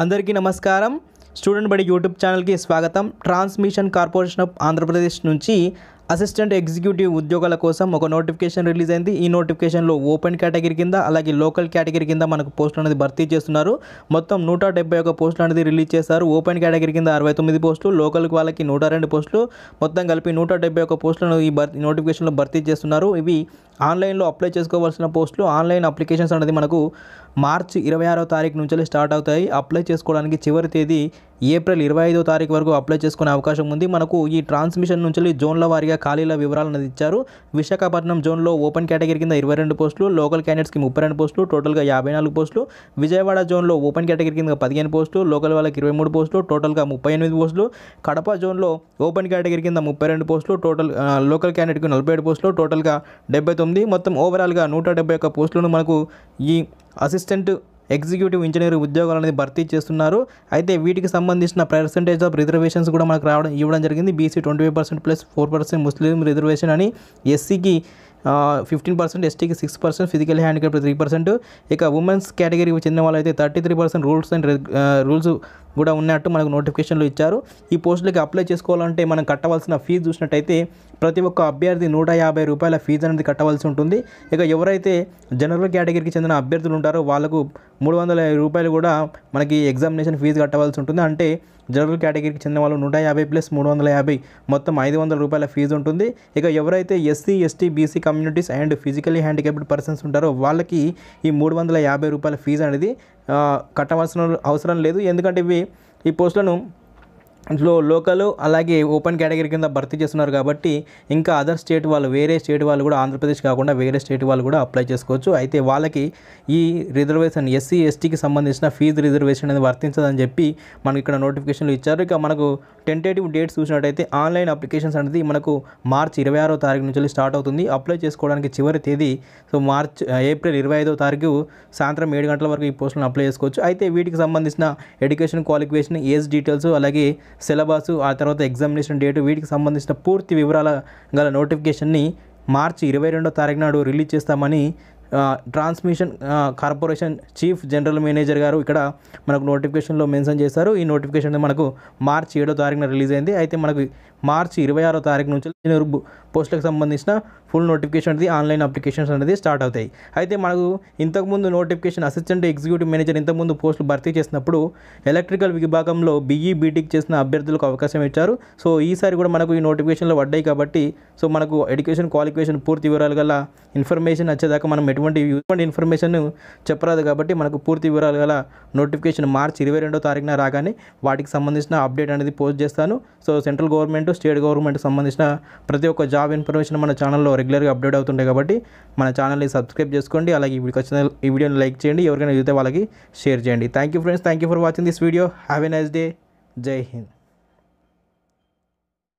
అందరికీ నమస్కారం. స్టూడెంట్ బడి యూట్యూబ్ ఛానల్కి స్వాగతం. ట్రాన్స్మిషన్ కార్పొరేషన్ ఆఫ్ ఆంధ్రప్రదేశ్ నుంచి అసిస్టెంట్ ఎగ్జిక్యూటివ్ ఉద్యోగాల కోసం ఒక నోటిఫికేషన్ రిలీజ్ అయింది. ఈ నోటిఫికేషన్లో ఓపెన్ కేటగిరీ కింద అలాగే లోకల్ కేటగిరీ కింద మనకు పోస్టులు అనేది భర్తీ చేస్తున్నారు. మొత్తం నూట డెబ్బై ఒక పోస్టులు అనేది రిలీజ్ చేశారు. ఓపెన్ కేటగిరీ కింద అరవై తొమ్మిది పోస్టులు లోకల్ వాళ్ళకి నూట రెండు పోస్టులు. మొత్తం కలిపి నూట డెబ్బై ఒక పోస్టులను ఈ భర్తీ నోటిఫికేషన్లో భర్తీ చేస్తున్నారు. ఇవి ఆన్లైన్లో అప్లై చేసుకోవాల్సిన పోస్టులు ఆన్లైన్ అప్లికేషన్స్ అనేది మనకు మార్చి ఇరవై ఆరో తారీఖు నుంచి స్టార్ట్ అవుతాయి. అప్లై చేసుకోవడానికి చివరి తేదీ ఏప్రిల్ ఇరవై ఐదో తారీఖు వరకు అప్లై చేసుకునే అవకాశం ఉంది. మనకు ఈ ట్రాన్స్మిషన్ నుంచి జోన్ల వారీగా ఖాళీల వివరాలు అనేది ఇచ్చారు. విశాఖపట్నం జోన్లో ఓపెన్ కేటగిరీ కింద ఇరవై రెండు పోస్టులు లోకల్ క్యాండిడేట్స్కి ముప్పై రెండు పోస్టులు టోటల్గా యాభై నాలుగు పోస్టులు విజయవాడ జోన్లో ఓపెన్ కేటగిరీ కింద పదిహేను పోస్టులు లోకల్ వాళ్ళకి ఇరవై మూడు పోస్టులు టోటల్గా ముప్పై ఎనిమిది పోస్టులు కడప జోన్లో ఓపెన్ కేటగిరీ కింద ముప్పై రెండు పోస్టులు టోటల్ లోకల్ క్యాండిడేట్కి నలభై ఏడు పోస్టులు టోటల్గా డెబ్బై తొమ్మిది మొత్తం ఓవరాల్గా నూట డెబ్బై ఒక్క పోస్టులను మనకు ఈ అసిస్టెంట్ ఎగ్జిక్యూటివ్ ఇంజనీర్ ఉద్యోగాలు అనేది భర్తీ చేస్తున్నారు. అయితే వీటికి సంబంధించిన పర్సంటేజ్ ఆఫ్ రిజర్వేషన్స్ కూడా మనకు రావడం ఇవ్వడం జరిగింది. BC twenty five percent plus four percent Muslim reservation అని ఎస్సీకి ఫిఫ్టీన్ పర్సెంట్ ఎస్టీకి six percent physical handicap three percent ఇక ఉమెన్స్ కేటగిరీకి చెందిన వాళ్ళైతే thirty three percent rules and rules కూడా ఉన్నట్టు మనకు నోటిఫికేషన్లు ఇచ్చారు. ఈ పోస్టులకి అప్లై చేసుకోవాలంటే మనం కట్టవలసిన ఫీజు చూసినట్టయితే ప్రతి ఒక్క అభ్యర్థి నూట యాభై రూపాయల ఫీజు అనేది కట్టవలసి ఉంటుంది. ఇక ఎవరైతే జనరల్ కేటగిరీకి చెందిన అభ్యర్థులు ఉంటారో వాళ్ళకు మూడు వందల రూపాయలు కూడా మనకి ఎగ్జామినేషన్ ఫీజు కట్టవలసి ఉంటుంది. అంటే జనరల్ కేటగిరీకి చెందిన వాళ్ళు నూట యాభై ప్లస్ మూడు వందల యాభై మొత్తం ఐదు వందల రూపాయల ఫీజు ఉంటుంది. ఇక ఎవరైతే SC ST BC communities and physically handicapped persons ఉంటారో వాళ్ళకి ఈ మూడు వందల యాభై రూపాయల ఫీజు అనేది కట్టవలసిన అవసరం లేదు. ఎందుకంటే ఇవి ఈ పోస్టులను లో లోకల్ అలాగే ఓపెన్ కేటగిరీ కింద భర్తీ చేస్తున్నారు కాబట్టి ఇంకా అదర్ స్టేట్ వాళ్ళు వేరే స్టేట్ వాళ్ళు కూడా ఆంధ్రప్రదేశ్ కాకుండా వేరే స్టేట్ వాళ్ళు కూడా అప్లై చేసుకోవచ్చు. అయితే వాళ్ళకి ఈ రిజర్వేషన్ ఎస్సీ ఎస్టీకి సంబంధించిన ఫీజు రిజర్వేషన్ అనేది వర్తించదని చెప్పి మనకి ఇక్కడ నోటిఫికేషన్లు ఇచ్చారు. ఇక మనకు టెంటేటివ్ డేట్స్ చూసినట్టయితే ఆన్లైన్ అప్లికేషన్స్ అనేది మనకు మార్చి ఇరవై ఆరో తారీఖు నుంచి స్టార్ట్ అవుతుంది. అప్లై చేసుకోవడానికి చివరి తేదీ సో మార్చ్ ఏప్రిల్ ఇరవై ఐదో తారీఖు సాయంత్రం ఏడు గంటల వరకు ఈ పోస్టులను అప్లై చేసుకోవచ్చు. అయితే వీటికి సంబంధించిన ఎడ్యుకేషన్ క్వాలిఫికేషన్ ఏజ్ డీటెయిల్స్ అలాగే సిలబస్ ఆ తర్వాత ఎగ్జామినేషన్ డేటు వీటికి సంబంధించిన పూర్తి వివరాల గల నోటిఫికేషన్ని మార్చి ఇరవై రెండో తారీఖు నాడు రిలీజ్ చేస్తామని transmission corporation chief general manager గారు ఇక్కడ మనకు నోటిఫికేషన్లో మెన్షన్ చేశారు. ఈ నోటిఫికేషన్ మనకు మార్చి ఏడో తారీఖున రిలీజ్ అయింది. అయితే మనకు మార్చి ఇరవై ఆరో తారీఖు నుంచి ఇంజనీర్ పోస్టులకు సంబంధించిన ఫుల్ నోటిఫికేషన్ అనేది ఆన్లైన్ అప్లికేషన్స్ అనేది స్టార్ట్ అవుతాయి. అయితే మనకు ఇంతకుముందు నోటిఫికేషన్ అసిస్టెంట్ ఎగ్జిక్యూటివ్ మేనేజర్ ఇంతకుముందు పోస్టులు భర్తీ చేసినప్పుడు ఎలక్ట్రికల్ విభాగంలో బీఈ బీటెక్ చేసిన అభ్యర్థులకు అవకాశం ఇచ్చారు. సో ఈసారి కూడా మనకు ఈ నోటిఫికేషన్లో పడ్డాయి కాబట్టి సో మనకు ఎడ్యుకేషన్ క్వాలిఫికేషన్ పూర్తి వివరాలు గల ఇన్ఫర్మేషన్ వచ్చేదాకా మనం ఎటువంటి ఎటువంటి ఇన్ఫర్మేషన్ చెప్పరాదు కాబట్టి మనకు పూర్తి వివరాలు గల నోటిఫికేషన్ మార్చి ఇరవై రెండో తారీఖున రాగానే వాటికి సంబంధించిన అప్డేట్ అనేది పోస్ట్ చేస్తాను. So central government state government సంబంధించిన ప్రతి ఒక్క జాబ్ ఇన్ఫర్మేషన్ మన ఛానల్లో రెగ్యులర్గా అప్డేట్ అవుతుంటాయి కాబట్టి మన ఛానల్ని సబ్స్క్రైబ్ చేసుకోండి అలాగే ఈ వచ్చిన ఈ వీడియోని లైక్ చేయండి. ఎవరికైనా చూస్తే వాళ్ళకి షేర్ చేయండి. Thank you friends thank you for watching this video have a nice day జై హింద్